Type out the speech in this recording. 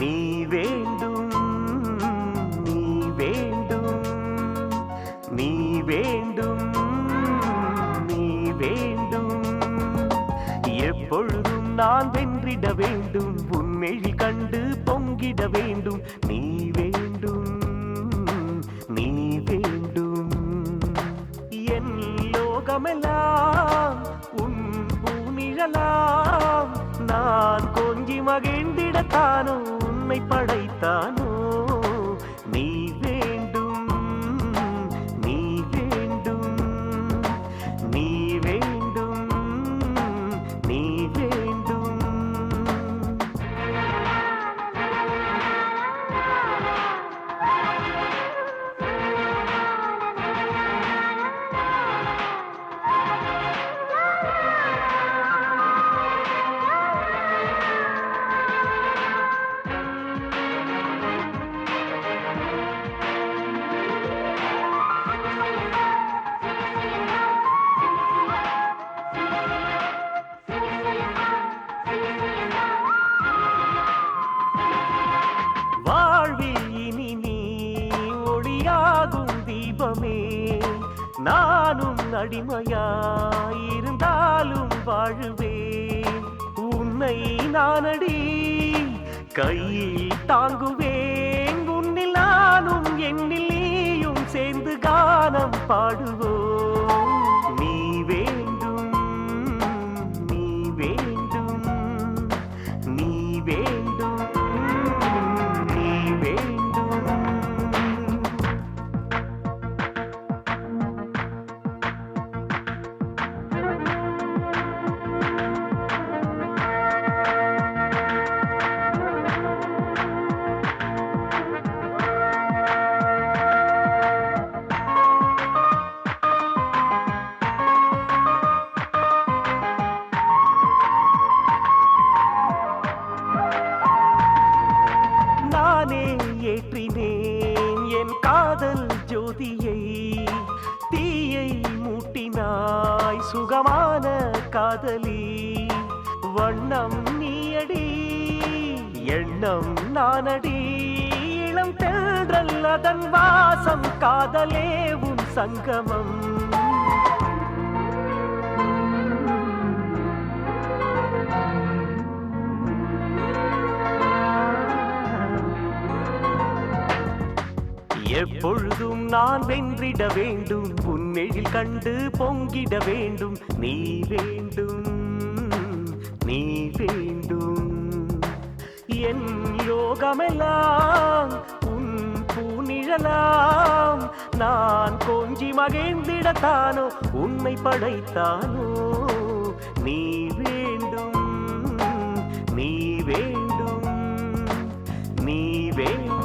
நீ வேண்டும் நீ வேண்டும் நீ வேண்டும் நீ வேண்டும். எப்பொழுதும் நான் வென்றிட வேண்டும் உன்மேல் கண்டு பொங்கிட வேண்டும். நீ வேண்டும் நீ வேண்டும். என் லோகமெல்லாம் உன் பூனிழலாம் நான் கொஞ்சி மகிழ்ந்து மகிழ்ந்திடத்தானோ உன்னை படைத்தானோ நீ ஆகும் தீபமே நானும் அடிமையாயிருந்தாலும் வாழுவேன். உன்னை நானடி கையில் தாங்குவேன். உன்னில் நானும் என்னில் நீயும் சேர்ந்து கானம் பாடுவோம் சுகமான காதலி. வண்ணம் நீயடி எண்ணம் நானடி. இளம் தென்றல் அதன் வாசம் காதலே உன் சங்கமம். எப்பொழுதும் நான் வென்றிட வேண்டும். உன்னெழில் கண்டு பொங்கிட வேண்டும். நீ வேண்டும் நீ வேண்டும். என் யோகமெல்லாம் உன் பூநிழலாம். நான் கொஞ்சி மகிழ்ந்திடத்தானோ? உன்னை படைத்தானோ? நீ வேண்டும் நீ வேண்டும் நீ வேண்டும்.